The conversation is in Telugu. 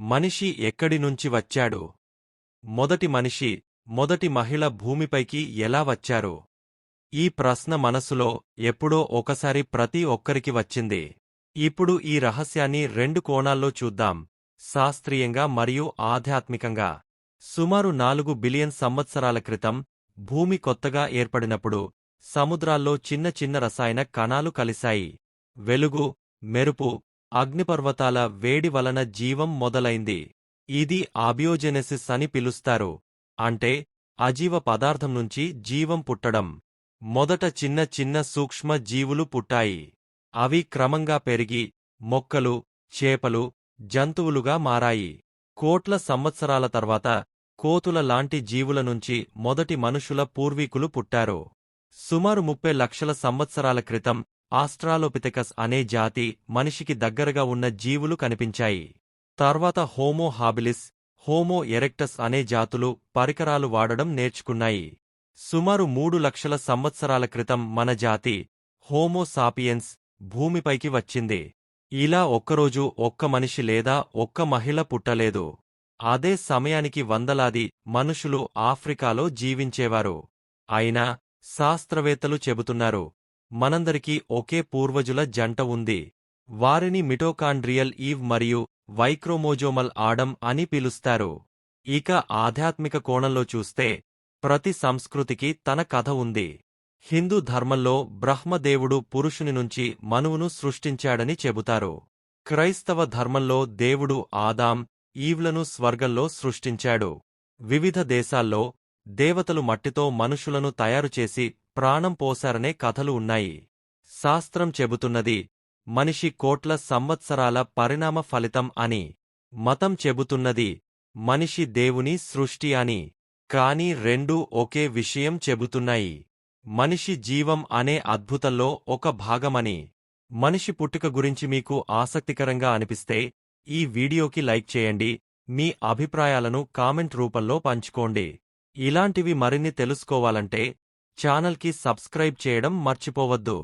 మనిషి ఎక్కడి నుంచి వచ్చాడు? మొదటి మనిషి మొదటి మహిళ భూమిపైకి ఎలా వచ్చారు? ఈ ప్రశ్న మనసులో ఎప్పుడో ఒకసారి ప్రతి ఒక్కరికి వచ్చింది. ఇప్పుడు ఈ రహస్యాన్ని రెండు కోణాల్లో చూద్దాం. శాస్త్రీయంగా మరియు ఆధ్యాత్మికంగా. సుమారు నాలుగు బిలియన్ సంవత్సరాల క్రితం భూమి కొత్తగా ఏర్పడినప్పుడు సముద్రాల్లో చిన్న చిన్న రసాయన కణాలు కలిశాయి. వెలుగు మెరుపు అగ్నిపర్వతాల వేడి వలన జీవం మొదలైంది. ఇది ఆబియోజెనెసిస్ అని పిలుస్తారు. అంటే అజీవ పదార్థం నుంచి జీవం పుట్టడం. మొదట చిన్న చిన్న సూక్ష్మ జీవులు పుట్టాయి. అవి క్రమంగా పెరిగి మొక్కలు చేపలు జంతువులుగా మారాయి. కోట్ల సంవత్సరాల తర్వాత కోతుల లాంటి జీవుల నుంచి మొదటి మనుషుల పూర్వీకులు పుట్టారు. సుమారు ముప్పై లక్షల సంవత్సరాల క్రితం ఆస్ట్రాలోపిథెకస్ అనే జాతి మనిషికి దగ్గరగా ఉన్న జీవులు కనిపించాయి. తర్వాత హోమో హాబిలిస్ హోమో ఎరెక్టస్ అనే జాతులు పరికరాలు వాడడం నేర్చుకున్నాయి. సుమారు మూడు లక్షల సంవత్సరాల క్రితం మన జాతి హోమో సాపియన్స్ భూమిపైకి వచ్చింది. ఇలా ఒక్కరోజు ఒక్క మనిషి లేదా ఒక్క మహిళ పుట్టలేదు. అదే సమయానికి వందలాది మనుషులు ఆఫ్రికాలో జీవించేవారు. అయినా శాస్త్రవేత్తలు చెబుతున్నారు మనందరికీ ఒకే పూర్వజుల జంట ఉంది. వారిని మిటోకాండ్రియల్ ఈవ్ మరియు వైక్రోమోజోమల్ ఆడం అని పిలుస్తారు. ఇక ఆధ్యాత్మిక కోణంలో చూస్తే ప్రతి సంస్కృతికి తన కథ ఉంది. హిందూ ధర్మంలో బ్రహ్మదేవుడు పురుషుని నుంచి మనువును సృష్టించాడని చెబుతారు. క్రైస్తవ ధర్మంలో దేవుడు ఆదాం ఈవ్లను స్వర్గంలో సృష్టించాడు. వివిధ దేశాల్లో దేవతలు మట్టితో మనుషులను తయారుచేసి ప్రాణం పోశారనే కథలు ఉన్నాయి. శాస్త్రం చెబుతున్నది మనిషి కోట్ల సంవత్సరాల పరిణామ ఫలితం అని. మతం చెబుతున్నది మనిషి దేవుని సృష్టి అని. కాని రెండూ ఒకే విషయం చెబుతున్నాయి. మనిషి జీవం అనే అద్భుతంలో ఒక భాగమని. మనిషి పుట్టుక గురించి మీకు ఆసక్తికరంగా అనిపిస్తే ఈ వీడియోకి లైక్ చేయండి మీ అభిప్రాయాలను కామెంట్ రూపంలో పంచుకోండి. ఇలాంటివి మరిన్ని తెలుసుకోవాలంటే ఛానల్కి సబ్స్క్రైబ్ చేయడం మర్చిపోవద్దు.